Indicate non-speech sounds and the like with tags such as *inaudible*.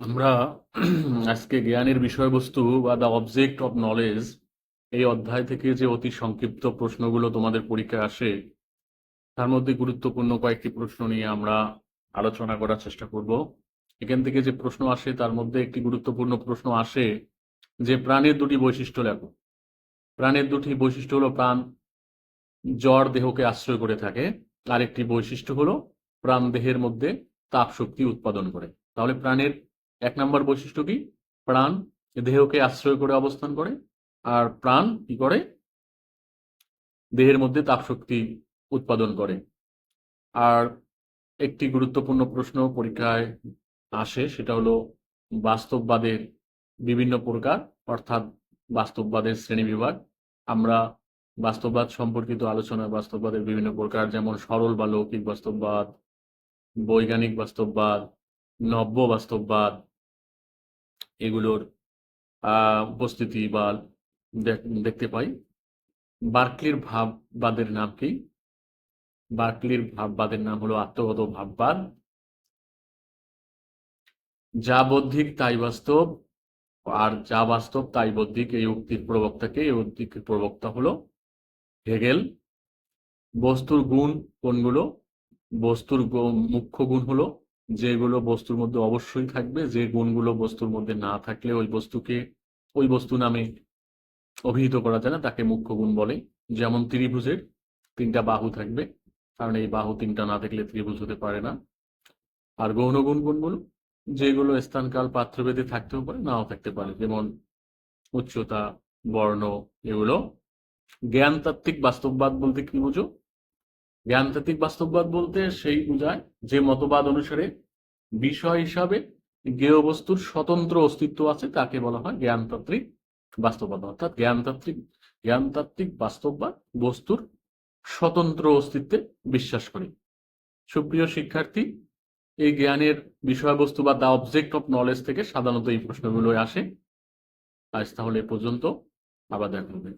আমরা *clears throat* আজকে জ্ঞানের বিষয়বস্তু বা দ্য অবজেক্ট অফ নলেজ এই অধ্যায় থেকে যে অতি সংক্ষিপ্ত প্রশ্নগুলো তোমাদের পরীক্ষায় আসে, তার মধ্যে গুরুত্বপূর্ণ কয়েকটি প্রশ্ন নিয়ে আমরা আলোচনা করার চেষ্টা করব। এখান থেকে যে প্রশ্ন আসে, তার মধ্যে একটি গুরুত্বপূর্ণ প্রশ্ন আসে যে প্রাণের দুটি বৈশিষ্ট্য লেখো। প্রাণের দুটি বৈশিষ্ট্য হলো প্রাণ, জ্বর দেহকে আশ্রয় করে থাকে। আরেকটি বৈশিষ্ট্য হলো প্রাণ দেহের মধ্যে তাপ শক্তি উৎপাদন করে। তাহলে প্রাণের এক নম্বর বৈশিষ্ট্য কি? প্রাণ দেহকে আশ্রয় করে অবস্থান করে, আর প্রাণ কি করে? দেহের মধ্যে তাপ শক্তি উৎপাদন করে। আর একটি গুরুত্বপূর্ণ প্রশ্ন পরীক্ষায় আসে, সেটা হলো বাস্তববাদের বিভিন্ন প্রকার, অর্থাৎ বাস্তববাদের শ্রেণীবিভাগ। আমরা বাস্তববাদ সম্পর্কিত আলোচনা, বাস্তববাদের বিভিন্ন প্রকার, যেমন সরল বা লৌকিক বাস্তববাদ, বৈজ্ঞানিক বাস্তববাদ নব্য বাস্তববাদ এগুলোর উপস্থিতি বা দেখ- দেখতে পাই। বার্কলির ভাববাদের নাম কি? বার্কলির ভাববাদের নাম হলো আত্মগত ভাববাদ। যা বৌদ্ধিক, তাই বাস্তব। আর যা বাস্তব, তাই বৌদ্ধিক। এই উক্তির প্রবক্তাকে, এই উক্তির প্রবক্তা হলো হেগেল। বস্তুর গুণ কোনগুলো? বস্তুর মুখ্য গুণ হলো যেগুলো বস্তুর মধ্যে অবশ্যই থাকবে, যে গুণগুলো বস্তুর মধ্যে না থাকলে ওই বস্তুকে ওই বস্তু নামে অভিহিত করা যায় না, তাকে মুখ্য গুণ বলে। যেমন ত্রিভুজের তিনটা বাহু থাকবে, কারণ এই বাহু তিনটা না থাকলে ত্রিভুজ হতে পারে না। আর গৌণ গুণ কোনগুলো? যেগুলো স্থানকাল পাত্রভেদে থাকতেও পারে, নাও থাকতে পারে। যেমন উচ্চতা, বর্ণ, এগুলো। জ্ঞানতাত্ত্বিক বাস্তববাদ বলতে কি বুঝো? জ্ঞানতাত্ত্বিক বাস্তববাদ বলতে সেই বোঝায় যে মতবাদ অনুসারে বিষয় হিসাবে জ্ঞেয় বস্তুর স্বতন্ত্র অস্তিত্ব আছে, তাকে বলা হয় জ্ঞানতাত্ত্বিক বাস্তববাদ। অর্থাৎ জ্ঞানতাত্ত্বিক জ্ঞানতাত্ত্বিক বাস্তববাদ বস্তুর স্বতন্ত্র অস্তিত্বে বিশ্বাস করে। সুপ্রিয় শিক্ষার্থী, এই জ্ঞানের বিষয়বস্তু বা দ্য অবজেক্ট অফ নলেজ থেকে সাধারণত এই প্রশ্নগুলো আসে। আজ তাহলে পর্যন্ত আবার দেখা হবে।